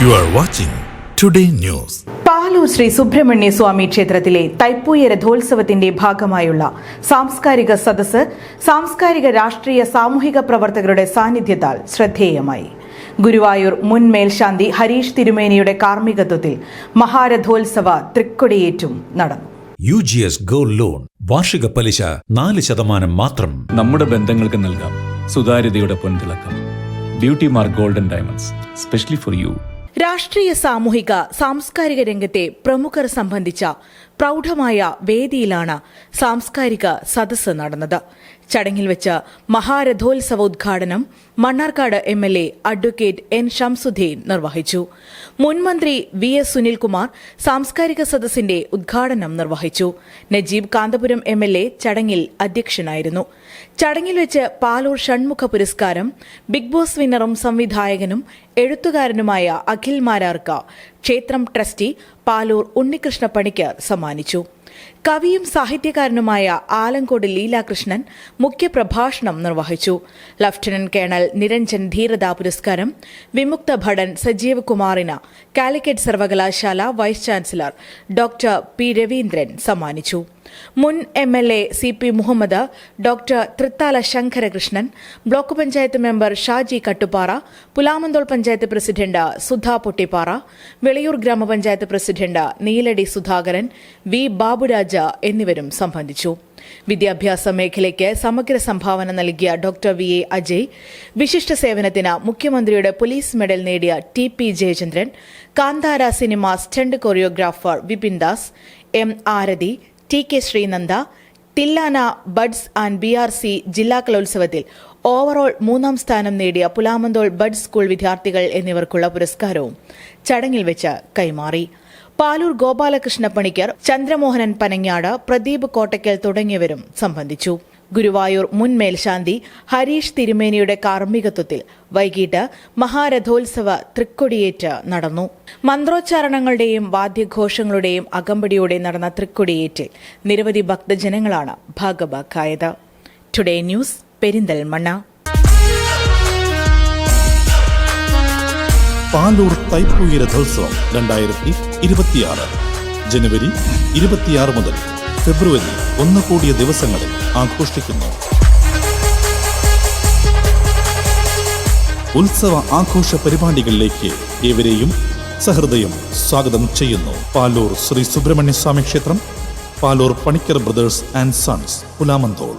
You are watching today news Palur Sri Subrahmanya Swami ക്ഷേത്രത്തിലെ തൈപ്പൂയ രഥോത്സവത്തിന്റെ ഭാഗമായുള്ള സാംസ്കാരിക സദസ് സാംസ്കാരിക രാഷ്ട്രീയ സാമൂഹിക പ്രവർത്തകരുടെ സാന്നിധ്യത്താൽ ശ്രദ്ധേയമായി. ഗുരുവായൂർ മുൻ മേൽശാന്തി ഹരീഷ് തിരുമേനിയുടെ കാർമ്മികത്വത്തിൽ മഹാരഥോത്സവ തൃക്കൊടിയേറ്റും നടന്നു. U G S gold loan വാർഷിക പലിശ നാല് ശതമാനം മാത്രം. നമ്മുടെ ബന്ധങ്ങൾക്ക് നൽകാം സുതാര്യതയുടെ പൊൻതിളക്കം. Beauty mark golden diamonds specially for you. രാഷ്ട്രീയ സാമൂഹിക സാംസ്കാരിക രംഗത്തെ പ്രമുഖർ സംബന്ധിച്ച പ്രൗഢമായ വേദിയിലാണ് സാംസ്കാരിക സദസ്സ് നടന്നത്. ചടങ്ങിൽ വെച്ച് മഹാരഥോത്സവ ഉദ്ഘാടനം Mannarkkad M L A advocate N Shamsuddin നിർവഹിച്ചു. മുൻമന്ത്രി വി എസ് സുനിൽകുമാർ സാംസ്കാരിക സദസ്സിന്റെ ഉദ്ഘാടനം നിർവഹിച്ചു. Najeeb Kanthapuram M L A ചടങ്ങിൽ അധ്യക്ഷനായിരുന്നു. ചടങ്ങിൽ വെച്ച് പാലൂർ ഷൺമുഖ പുരസ്കാരം ബിഗ് ബോസ് വിന്നറും സംവിധായകനും എഴുത്തുകാരനുമായ അഖിൽ മാരാർക്ക് ക്ഷേത്രം ട്രസ്റ്റി പാലൂർ ഉണ്ണികൃഷ്ണ പണിക്ക് സമ്മാനിച്ചു. കവിയും സാഹിത്യകാരനുമായ ആലങ്കോട് ലീലാകൃഷ്ണൻ മുഖ്യപ്രഭാഷണം നിർവഹിച്ചു. ലഫ്റ്റനന്റ് കേണൽ നിരഞ്ജൻ ധീരതാ പുരസ്കാരം വിമുക്ത ഭടൻ സജീവ് കുമാറിന് കാലിക്കറ്റ് സർവകലാശാല vice chancellor doctor P Raveendran സമ്മാനിച്ചു. മുൻ M L A C P Muhammad doctor Thrithala Sankarakrishnan block panchayat member Shaji Kattupara Pulamanthole panchayat president Sudha Pottippara Veliyoor ഗ്രാമപഞ്ചായത്ത് പ്രസിഡന്റ് നീലടി സുധാകരൻ വി ബാബുരാജ എന്നിവരും സംബന്ധിച്ചു. വിദ്യാഭ്യാസ മേഖലയ്ക്ക് സമഗ്ര സംഭാവന നൽകിയ ഡോക്ടർ വി എ അജയ് വിശിഷ്ട സേവനത്തിന് മുഖ്യമന്ത്രിയുടെ പോലീസ് മെഡൽ നേടിയ T P Jayachandran Kantara cinema stunt choreographer Vipin Das M Arathi T K Sreenanda Thillana buds and B R C ജില്ലാ കലോത്സവത്തിൽ ഓവറോൾ മൂന്നാം സ്ഥാനം നേടിയ പുലാമന്തോൾ ബഡ് സ്കൂൾ വിദ്യാർത്ഥികൾ എന്നിവർക്കുള്ള പുരസ്കാരവും ചടങ്ങിൽ വെച്ച് കൈമാറി. പാലൂർ ഗോപാലകൃഷ്ണ പണിക്കർ ചന്ദ്രമോഹനൻ പനങ്ങാട് പ്രദീപ് കോട്ടയ്ക്കൽ തുടങ്ങിയവരും സംബന്ധിച്ചു. ഗുരുവായൂർ മുൻ മേൽശാന്തി ഹരീഷ് തിരുമേനിയുടെ കാർമ്മികത്വത്തിൽ വൈകിട്ട് മഹാരഥോത്സവ തൃക്കൊടിയേറ്റ് നടന്നു. മന്ത്രോച്ചാരണങ്ങളുടെയും വാദ്യഘോഷങ്ങളുടെയും അകമ്പടിയോടെ നടന്ന തൃക്കൊടിയേറ്റിൽ നിരവധി ഭക്തജനങ്ങളാണ് ഭാഗഭാക്കായത്. Today news Perinthalmanna. പാലൂർ തൈപ്പൂയ രഥോത്സവം രണ്ടായിരത്തി ഇരുപത്തിയാറ് ജനുവരി ഇരുപത്തിയാറ് മുതൽ ഫെബ്രുവരി ഒന്ന് കൂടിയ ദിവസങ്ങളിൽ ആഘോഷിക്കുന്നു. ഉത്സവ ആഘോഷ പരിപാടികളിലേക്ക് ഏവരെയും സഹൃദയം സ്വാഗതം ചെയ്യുന്നു. പാലൂർ ശ്രീ സുബ്രഹ്മണ്യ സ്വാമി ക്ഷേത്രം Palur Panicker brothers and sons Pulamanthole.